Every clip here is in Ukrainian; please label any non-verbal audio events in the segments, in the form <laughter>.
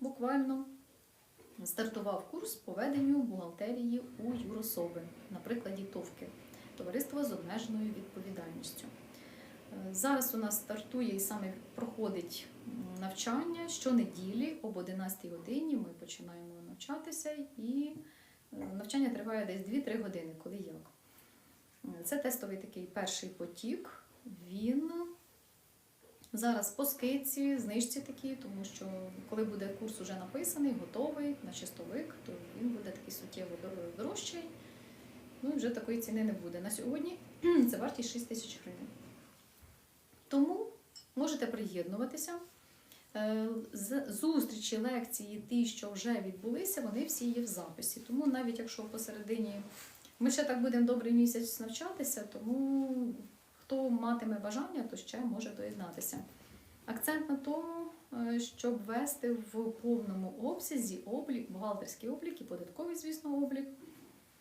буквально стартував курс по веденню бухгалтерії у юрособи на прикладі ТОВКи товариства з обмеженою відповідальністю. Е, Зараз у нас стартує і саме проходить навчання щонеділі об 11 годині. Ми починаємо навчатися, і е, навчання триває десь 2-3 години, коли як. Е, Це тестовий такий перший потік. Він зараз по скидці, знижці такі, тому що коли буде курс уже написаний, готовий на чистовик, то він буде такий суттєво дорожчий. Ну і вже такої ціни не буде. На сьогодні <clears throat> це вартість 6 тисяч гривень. Тому можете приєднуватися. Е, Зустрічі, лекції, ті, що вже відбулися, вони всі є в записі. Тому навіть якщо посередині ми ще так будемо добрий місяць навчатися, тому хто матиме бажання, то ще може доєднатися. Акцент на тому, е, щоб ввести в повному обсязі облік, бухгалтерський облік і податковий, звісно, облік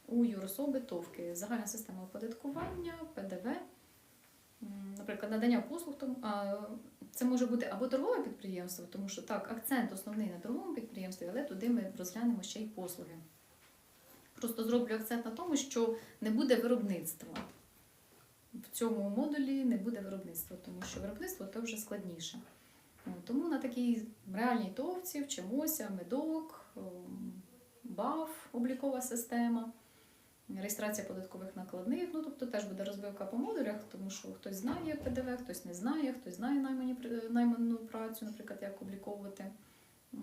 у юрособи ТОВКи. Загальна система оподаткування, ПДВ, наприклад, надання послуг. Це може бути або торгове підприємство, тому що так, акцент основний на торговому підприємстві, але туди ми розглянемо ще й послуги. Просто зроблю акцент на тому, що не буде виробництва. Цьому модулі не буде виробництва, тому що виробництво то вже складніше. Тому на такій реальній товці вчимося медок, БАФ, облікова система, реєстрація податкових накладних. Ну, тобто теж буде розбивка по модулях, тому що хтось знає ПДВ, хтось не знає, хтось знає наймані, найману працю, наприклад, як обліковувати. Е,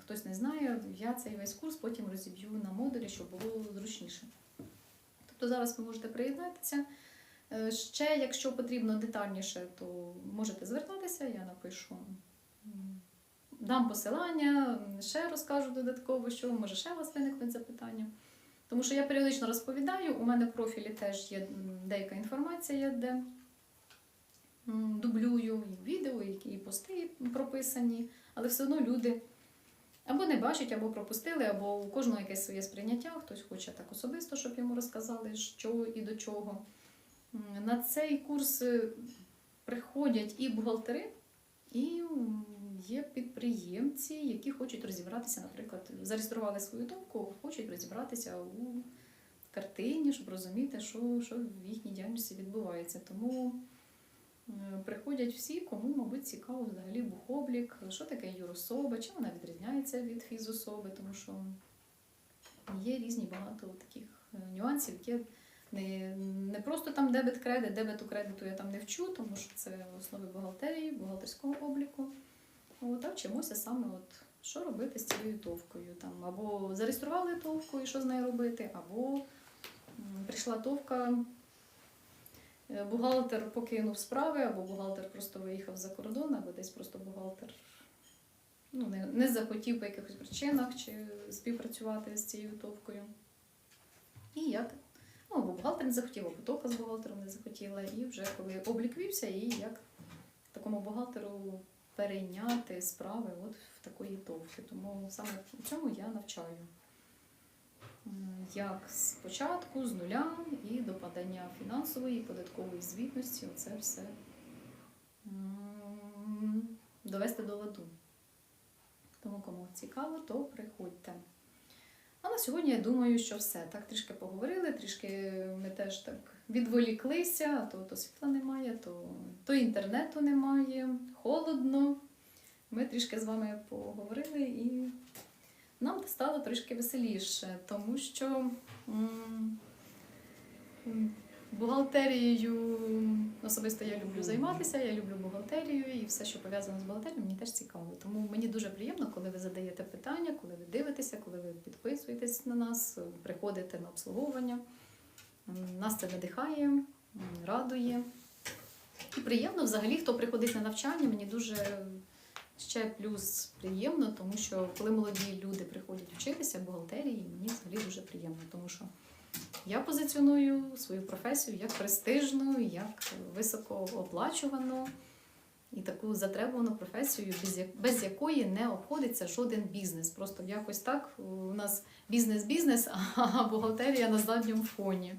Хтось не знає, я цей весь курс потім розіб'ю на модулі, щоб було зручніше. Тобто зараз ви можете приєднатися. Е, Ще, якщо потрібно детальніше, то можете звертатися, я напишу. Дам посилання, ще розкажу додатково, що може ще у вас виникнуть запитання. Тому що я періодично розповідаю, у мене в профілі теж є деяка інформація, де дублюю і відео, і пости прописані, але все одно люди або не бачать, або пропустили, або у кожного якесь своє сприйняття, хтось хоче так особисто, щоб йому розказали, що і до чого. На цей курс е, приходять і бухгалтери, і є підприємці, які хочуть розібратися, наприклад, зареєстрували свою думку, хочуть розібратися у картині, щоб розуміти, що, що в їхній діяльності відбувається. Тому приходять всі, кому, мабуть, цікаво взагалі бухоблік, що таке юрособа, чим вона відрізняється від фізособи, тому що є різні багато таких е, нюансів, які не, не просто там дебет кредит, дебету кредиту я там не вчу, тому що це основи бухгалтерії, бухгалтерського обліку. От, а вчимося саме, от, що робити з цією товкою. Там, або зареєстрували товку і що з нею робити, або прийшла товка, е, бухгалтер покинув справи, або бухгалтер просто виїхав за кордон, або десь просто бухгалтер ну, не, не захотів по якихось причинах чи співпрацювати з цією товкою. І як Ну, або бухгалтер не захотів, або товка з бухгалтером не захотіла. І вже коли облік вівся, і як такому бухгалтеру перейняти справи от в такої товки. Тому саме в цьому я навчаю. Як спочатку, з нуля і до подання фінансової і податкової звітності, оце все довести до ладу. Тому кому цікаво, то приходьте. А на сьогодні я думаю, що все. Так трішки поговорили, трішки ми теж так відволіклися, а то, то світла немає, то, то інтернету немає, холодно. Ми трішки з вами поговорили і нам стало трішки веселіше, тому що бухгалтерією особисто я люблю займатися, я люблю бухгалтерію і все, що пов'язано з бухгалтерією, мені теж цікаво. Тому мені дуже приємно, коли ви задаєте питання, коли ви дивитеся, коли ви підписуєтесь на нас, приходите на обслуговування. Нас це надихає, радує. І приємно взагалі, хто приходить на навчання, мені дуже ще плюс приємно, тому що коли молоді люди приходять вчитися бухгалтерії, мені взагалі дуже приємно, тому що я позиціоную свою професію як престижну, як високооплачувану і таку затребувану професію, без, як- без якої не обходиться жоден бізнес. Просто якось так у нас бізнес-бізнес, <laughs> а бухгалтерія на задньому фоні.